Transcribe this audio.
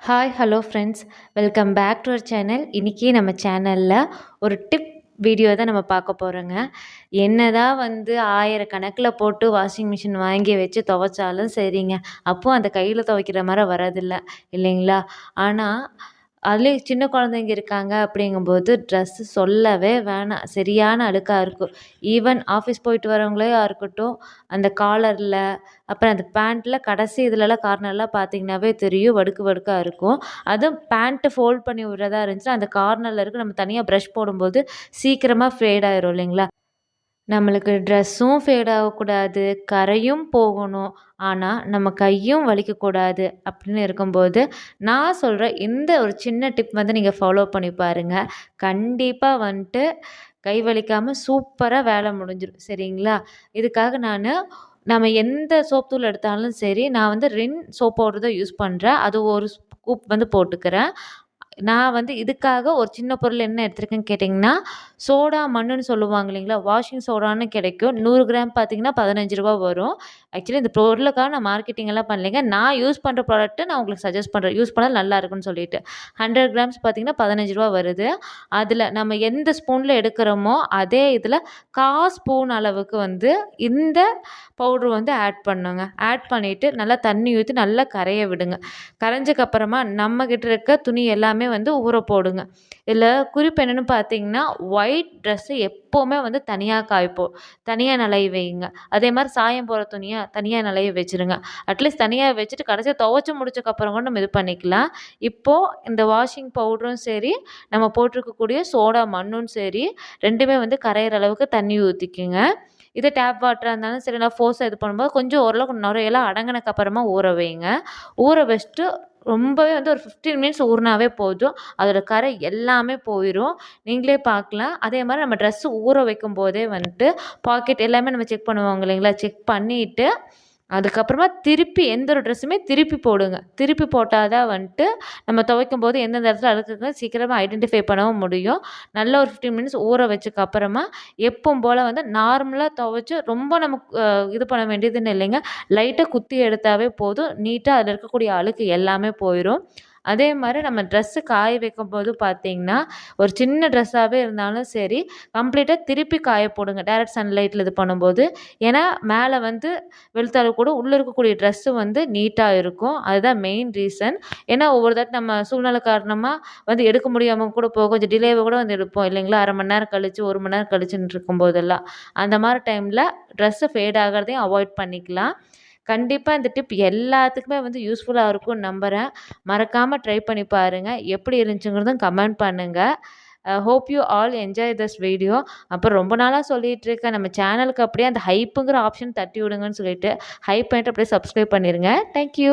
Hi hello friends welcome back to our channel இன்றைக்கி நம்ம சேனலில் ஒரு டிப் வீடியோ தான் நம்ம பார்க்க போகிறோங்க என்ன தான் வந்து ஆயிரக்கணக்கில் போட்டு வாஷிங் மிஷின் வாங்கி வச்சு துவைச்சாலும் சரிங்க. அப்போது அந்த கையில் துவைக்கிற மாதிரி வரதில்லை இல்லைங்களா? ஆனால் அதுலேயும் சின்ன குழந்தைங்க இருக்காங்க அப்படிங்கும்போது ட்ரெஸ்ஸு சொல்லவே வேணாம். சரியான அழுக்காக இருக்கும். ஈவன் ஆஃபீஸ் போயிட்டு வரவங்களையா இருக்கட்டும் அந்த காலரில் அப்புறம் அந்த பேண்ட்டில் கடைசி இதுலலாம் கார்னர்லாம் பார்த்தீங்கன்னாவே தெரியும் வடுக்கு வடுக்காக இருக்கும். அதுவும் பேண்ட்டு ஃபோல்ட் பண்ணி விட்றதா இருந்துச்சுன்னா அந்த கார்னரில் இருக்க நம்ம தனியாக ப்ரஷ் போடும்போது சீக்கிரமாக ஃபேட் ஆயிரும் இல்லைங்களா? நம்மளுக்கு ட்ரெஸ்ஸும் ஃபேட் ஆகக்கூடாது கரையும் போகணும். ஆனால் நம்ம கையும் வலிக்கக்கூடாது அப்படின்னு இருக்கும்போது நான் சொல்கிற இந்த ஒரு சின்ன டிப் வந்து நீங்கள் ஃபாலோ பண்ணி பாருங்கள் கண்டிப்பாக வந்துட்டு கை வலிக்காமல் சூப்பராக வேலை முடிஞ்சிடும் சரிங்களா? இதுக்காக நான் நம்ம எந்த சோப் தூள் எடுத்தாலும் சரி நான் வந்து ரின் சோப் பவுடர் தான் யூஸ் பண்ணுறேன் அது ஒரு ஸ்கூப் வந்து போட்டுக்கிறேன். நான் வந்து இதுக்காக ஒரு சின்ன பொருள் என்ன எடுத்திருக்கேன்னு கேட்டிங்கன்னா சோடா மண்ணுன்னு சொல்லுவாங்க இல்லைங்களா? வாஷிங் சோடான்னு கிடைக்கும். நூறு கிராம் பார்த்தீங்கன்னா பதினஞ்சு ரூபா வரும். ஆக்சுவலி இந்த பொருளுக்காக நான் மார்க்கெட்டிங் எல்லாம் பண்ணலைங்க. நான் யூஸ் பண்ணுற ப்ராடக்ட்டு நான் உங்களுக்கு சஜஸ்ட் பண்ணுறேன் யூஸ் பண்ணால் நல்லா இருக்குன்னு சொல்லிட்டு. ஹண்ட்ரட் கிராம்ஸ் பார்த்தீங்கன்னா பதினஞ்சு ரூபா வருது. அதில் நம்ம எந்த ஸ்பூனில் எடுக்கிறோமோ அதே இதில் கா ஸ்பூன் அளவுக்கு வந்து இந்த பவுட்ரு வந்து ஆட் பண்ணுங்க. ஆட் பண்ணிவிட்டு நல்லா தண்ணி ஊற்றி நல்லா கரைய விடுங்க. கரைஞ்சக்கப்புறமா நம்மக்கிட்ட இருக்க துணி எல்லாமே வந்து ஊற போடுங்க. இதில் குறிப்பு என்னென்னு பார்த்தீங்கன்னா ஒயிட் ட்ரெஸ்ஸு எப்போவுமே வந்து தனியாக காய்ப்போம். தனியாக நிலைய வைங்க. அதே மாதிரி சாயம் போகிற துணியாக தனியாக நிலைய வச்சுருங்க. அட்லீஸ்ட் தனியாக வச்சுட்டு கடைசியாக துவைச்சி முடிச்சக்கப்புறம் கூட நம்ம இது பண்ணிக்கலாம். இப்போது இந்த வாஷிங் பவுடரும் சரி நம்ம போட்டிருக்கக்கூடிய சோடா மண்ணும் சரி ரெண்டுமே வந்து கரையிற அளவுக்கு தண்ணி ஊற்றிக்குங்க இது டேப் வாட்டராக இருந்தாலும் சரி நான் ஃபோர்ஸாக இது பண்ணும்போது கொஞ்சம் ஓரளவுக்கு நுரையெல்லாம் அடங்கினக்கு அப்புறமா ஊற வைங்க. ஊற வச்சுட்டு ரொம்பவே வந்து ஒரு ஃபிஃப்டீன் மினிட்ஸ் ஊறினாவே போதும். அதோடய கரை எல்லாமே போயிடும் நீங்களே பார்க்கலாம். அதே மாதிரி நம்ம ட்ரெஸ்ஸு ஊற வைக்கும் போதே வந்துட்டு பாக்கெட் எல்லாமே நம்ம செக் பண்ணுவாங்க இல்லைங்களா? செக் பண்ணிவிட்டு அதுக்கப்புறமா திருப்பி எந்த ஒரு ட்ரெஸ்ஸுமே திருப்பி போடுங்க. திருப்பி போட்டால் தான் வந்துட்டு நம்ம துவைக்கும் போது எந்தெந்த இடத்துல அழுக்குங்க சீக்கிரமாக ஐடென்டிஃபை பண்ணவும் முடியும். நல்ல ஒரு ஃபிஃப்டீன் மினிட்ஸ் ஊற வச்சக்கு அப்புறமா எப்பவும் போல் வந்து நார்மலாக துவைச்சி ரொம்ப நமக்கு இது பண்ண வேண்டியதுன்னு இல்லைங்க. லைட்டாக குத்தி எடுத்தாவே போதும். நீட்டாக அதில் இருக்கக்கூடிய அழுக்கு எல்லாமே போயிடும் அதே மாதிரி நம்ம ட்ரெஸ்ஸு காய வைக்கும் போது பார்த்தீங்கன்னா ஒரு சின்ன ட்ரெஸ்ஸாகவே இருந்தாலும் சரி கம்ப்ளீட்டாக திருப்பி காய போடுங்க. டேரக்ட் சன்லைட்டில் இது பண்ணும்போது. ஏன்னா மேலே வந்து வெளுத்தாலும் கூட உள்ளே இருக்கக்கூடிய ட்ரெஸ்ஸு வந்து நீட்டாக இருக்கும். அதுதான் மெயின் ரீசன் ஏன்னா ஒவ்வொரு தாட்டி நம்ம சூழ்நிலை காரணமாக வந்து எடுக்க முடியாமல் கூட போக கொஞ்சம் டிலேவை கூட வந்து எடுப்போம். இல்லைங்களா? அரை மணி நேரம் கழித்து ஒரு மணி நேரம் கழிச்சுன்னு இருக்கும்போதெல்லாம். அந்த மாதிரி டைமில் ட்ரெஸ்ஸு ஃபேட் ஆகிறதையும் அவாய்ட் பண்ணிக்கலாம். கண்டிப்பாக இந்த டிப் எல்லாத்துக்குமே வந்து யூஸ்ஃபுல்லாக இருக்கும்னு நம்புகிறேன் மறக்காமல் ட்ரை பண்ணி பாருங்கள் எப்படி இருந்துச்சுங்கிறதும் கமெண்ட் பண்ணுங்கள் hope you all enjoy this video அப்புறம் ரொம்ப நாளாக சொல்லிகிட்டு இருக்கேன். நம்ம சேனலுக்கு அப்படியே அந்த ஹைப்புங்கிற ஆப்ஷன் தட்டி விடுங்கன்னு சொல்லிட்டு ஹைப் பண்ணிட்டு அப்படியே சப்ஸ்கிரைப் பண்ணிடுங்க தேங்க்யூ